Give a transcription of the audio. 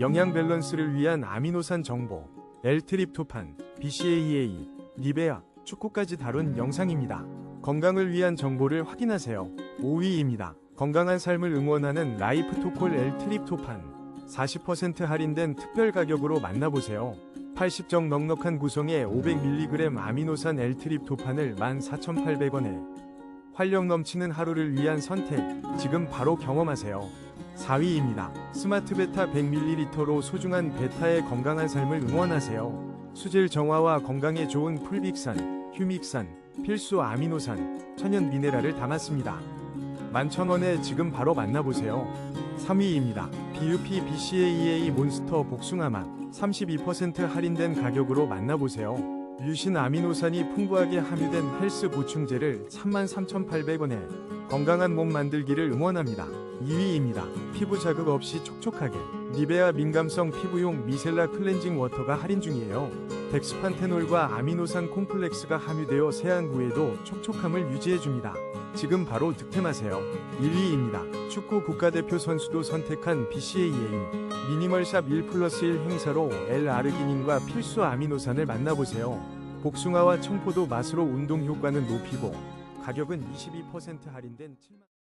영양 밸런스를 위한 아미노산 정보, L트립토판, BCAA, 니베아, 축구까지 다룬 영상입니다. 건강을 위한 정보를 확인하세요. 5위입니다. 건강한 삶을 응원하는 라이프토콜 L트립토판 40% 할인된 특별 가격으로 만나보세요. 80정 넉넉한 구성의 500mg 아미노산 L트립토판을 14,800원에 활력 넘치는 하루를 위한 선택 지금 바로 경험하세요. 4위입니다. 스마트 베타 100ml로 소중한 베타의 건강한 삶을 응원하세요. 수질 정화와 건강에 좋은 풀빅산, 휴믹산, 필수 아미노산, 천연 미네랄을 담았습니다. 11,000원에 지금 바로 만나보세요. 3위입니다. BUP BCAEA 몬스터 복숭아맛 32% 할인된 가격으로 만나보세요. 류신 아미노산이 풍부하게 함유된 헬스 보충제를 33,800원에 건강한 몸 만들기를 응원합니다. 2위입니다. 피부 자극 없이 촉촉하게 니베아 민감성 피부용 미셀라 클렌징 워터가 할인 중이에요. 덱스판테놀과 아미노산 콤플렉스가 함유되어 세안 후에도 촉촉함을 유지해줍니다. 지금 바로 득템하세요. 1위입니다. 축구 국가대표 선수도 선택한 BCAA 미니멀샵 1 플러스 1 행사로 L-아르기닌과 필수 아미노산을 만나보세요. 복숭아와 청포도 맛으로 운동 효과는 높이고 가격은 22% 할인된 7만